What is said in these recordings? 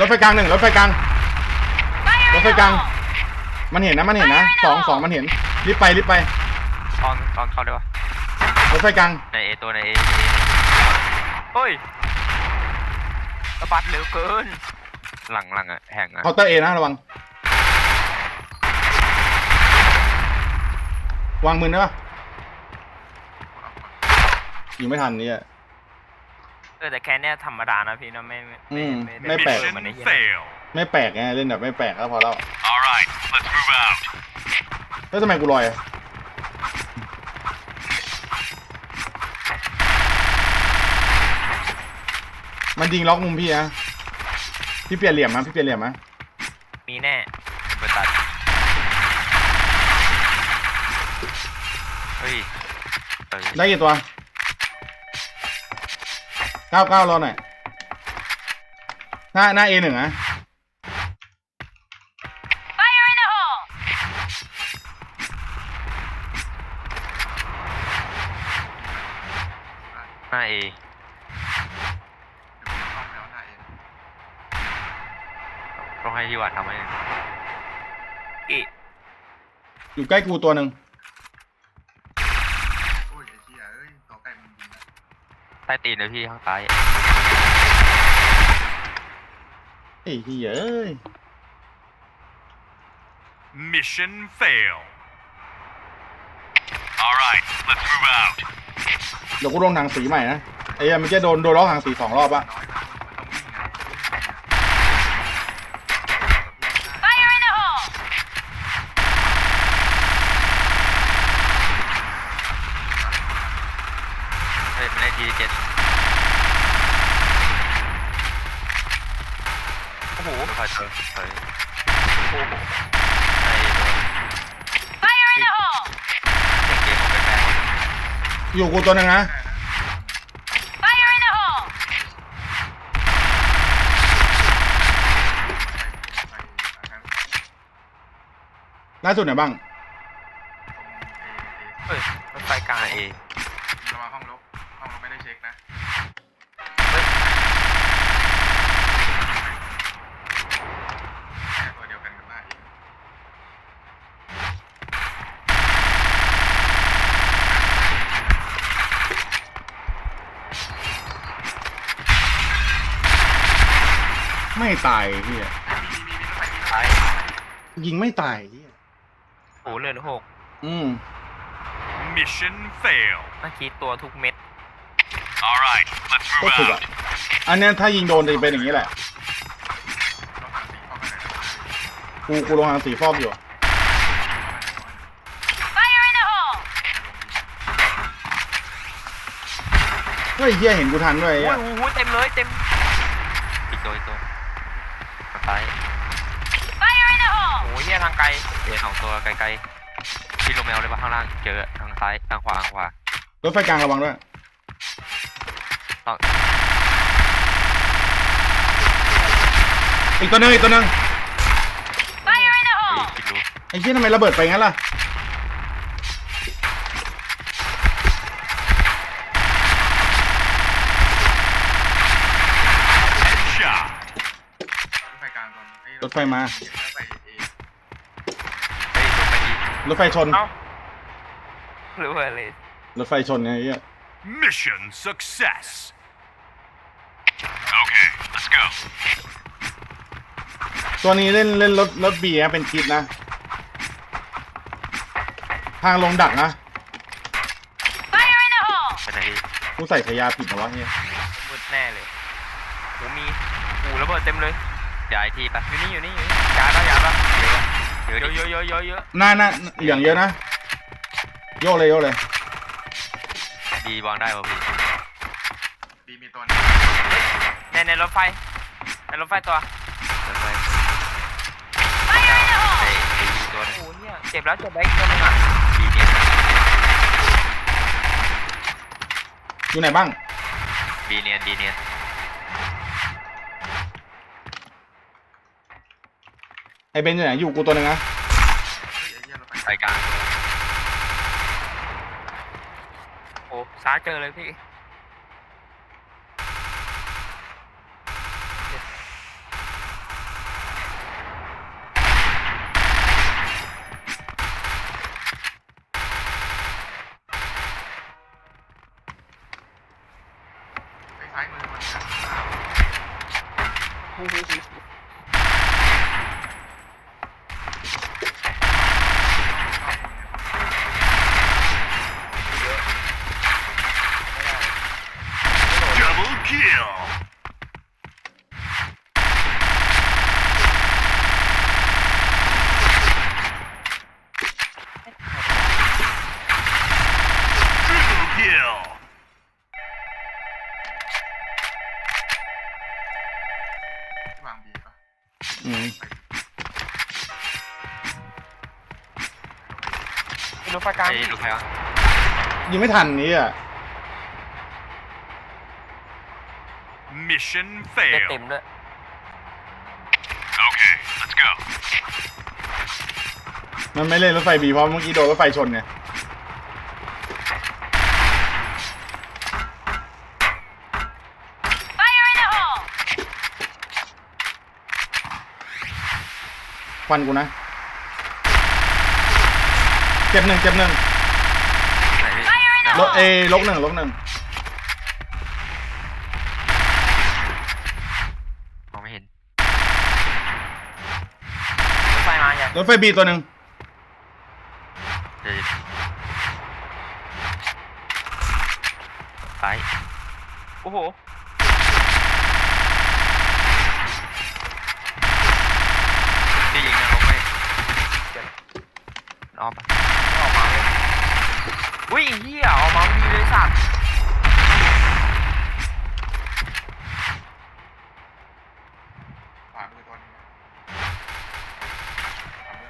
รถไฟกลางหนึ่งรถไฟกลาง Fire ร in ถไฟ the กลาง hole! มันเห็นนะมันเห็นนะสองสองมันเห็นรีบไปรีบไปตอนตอนเข้าได้ปะรถไฟกลางในเอตัวในเอเฮ้ยสะบัดเร็วเกิน หลังหลังอะแห่งอะเคาน์เตอร์เอนะระวังวางมือได้ปะยิงไม่ทันนี่อะ เออแต่แค่เนี้ยธรรมดานะพี่เนาะไม่อืมไม่ไม่แปลกเหมือนใน Mission เหี้ย fail. ไม่แปลกไงเล่นแบบไม่แปลกก็พอแล้ว All right, let's move out. แล้วทำไมกูลอยอะมันยิงล็อกมุมพี่นะพี่เปลี่ยนเหลี่ยมนะพี่เปลี่ยนเหลี่ยมนะมีแน่ไปตัดเฮ้ยเออได้กี่ตัว เก้าเก้ารอหน่อยหน้าหน้าเอหนึ่งนะ Fire in the hole! หน้าเอต้องให้ที่วัดทำให้อีอยู่ใกล้กูตัวหนึ่ง โอ้ยไอ้เหี้ยเอ้ยตัวไก่มันยิงนะ ใต้ตีนเลยพี่ข้างซ้ายไอ้เหี้ยเอ้ย Mission fail. All right, let's move out. เดี๋ยวกูลงหนังสีใหม่นะไอ้เหี้ยมันจะโดนโดนล็อกหางสีสองรอบอะ น้อยกว่าคนมันต้องวิ่งไง Fire in the hole! เฮ้ยมันได้ทีเจ็ด โอ้โหไม่ค่อยเจอเฮ้ยโอ้โหใช่ตัว Fire in the hole! เด็กเกมออกไปแปลงอยู่กูตัวหนึ่งนะ Fire in the hole! ล่าสุดไหนบ้างเฮ้ยรถไฟกลางหน้าเอระวังห้องลบห้องลบไม่ได้เช็คนะ เฮ้ย แค่ตัวเดียวกันกับหน้าเอง ไม่ตายไอ้เหี้ยซ้ายยิงไม่ตายไอ้เหี้ยโอ้โหเลือดหกอืม Mission fail. เมื่อกี้ตัวทุกเม็ด All right, let's ก็ move ถูกอะ out. อันเนี้ยถ้ายิงโดนจะเป็นอย่างนี้แหละเราหันสีเข้ามาหน่อยนะกูกูลงหางสีฟอกอยู่ Fire in the hole! เฮ้ยเหี้ยเห็นกูทันด้วยไอ้โอ้เหี้ยยโอ้โหเต็มเลยเต็มอีกตัวอีกตัวทางซ้าย Fire in the hole! โอ้โห เฮียทางไกลเอสองตัวไกลๆพี่ลงแมวได้ปะข้างล่างเจอทางซ้ายทางขวาทางขวารถไฟกลางระวังด้วยต้องอีกตัวหนึงอีกตัวหนึง Fire in the เฮ้ย hole! คิดรู้ไอ้เหี้ยทำไมระเบิดไปงั้นล่ะ Headshot. รถไฟกลางตรงไอ้รถไฟมา รถไฟชน เอ้าหรือว่าอะไรรถไฟชนไงไอ้เหี้ย Mission success. Okay, let's go. ตัวนี้เล่นเล่นรถรถบีนะเป็นคิดนะ ทางลงดักนะ Fire in the hole! ไปไหนพี่กูใส่ฉายาผิดนะวะเฮียมืดแน่เลยโอ้มีโอ้ระเบิดเต็มเลยย้ายที่ปะอยู่นี่อยู่นี่อยู่นี่ยาแล้วยาแล้วเยอะเย เยอะอะเยอะเยอะเยอะเยอะหน้าหน้าเหลืองเยอะนะ โยกเลยโยกเลย ดีวางได้ป่ะพี่บีมีตัวนึงในในรถไฟในรถไฟตัวเดินไป Fire in the hole! ไอ้ไอ้ดีตัวหนึงโอ้โหเนี่ยเจ็บแล้วเจ็บแล้วอีกตัวหนึงอะดีเนียนนะอยู่ไหนบ้างดีเนียนดีเนียน ไอเบนอยู่ไหนอยู่กูตัวหนึงนะสายไอ้เหี้ยรถไฟไปกลางโอ้ซ้ายเจอเลยพี่ Double kill. Triple kill. ที่วางบีป่ะ อื มไม่รู้ไฟกลางไอ้ลูกใครวะยิงไม่ทันนี่อะ Mission ได้เต็ failed. มด้วย Okay, let's go. มันไม่เล่นรถไฟบีเพราะเมื่อกี้โดนรถไฟชนไง Fire in the hole! ควันกูนะ เจ็บหนึ่งเจ็บหนึ่งไหนพี่ Fire in the ลบ hole! เอลบหนึ่งลบหนึ่งมองไม่เห็นรถไฟมาอย่างรถไฟบีตัวหนึ่งเดี๋ยวไปโอ้โห พี่ยิงนะลงไม่ ออกมาออกมาเลยอุ้ยเฮียออกมาดีเลยสัตว์ ขวามือตัวนี้ขวามือ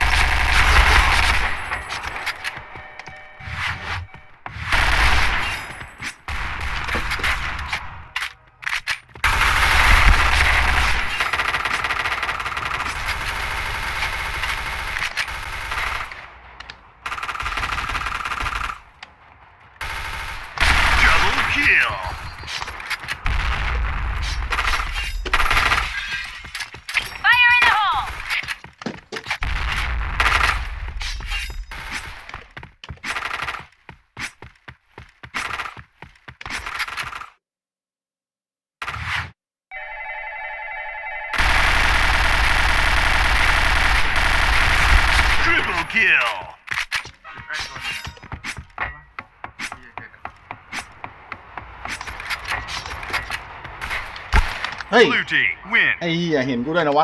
Double kill. Fire in the hole! Triple kill. ใกล้ตัวนี้ใช่ปะที่เจ็ดอะเฮ้ย Blue team win. ไอ้เหี้ยเห็นกูด้วยนะวะ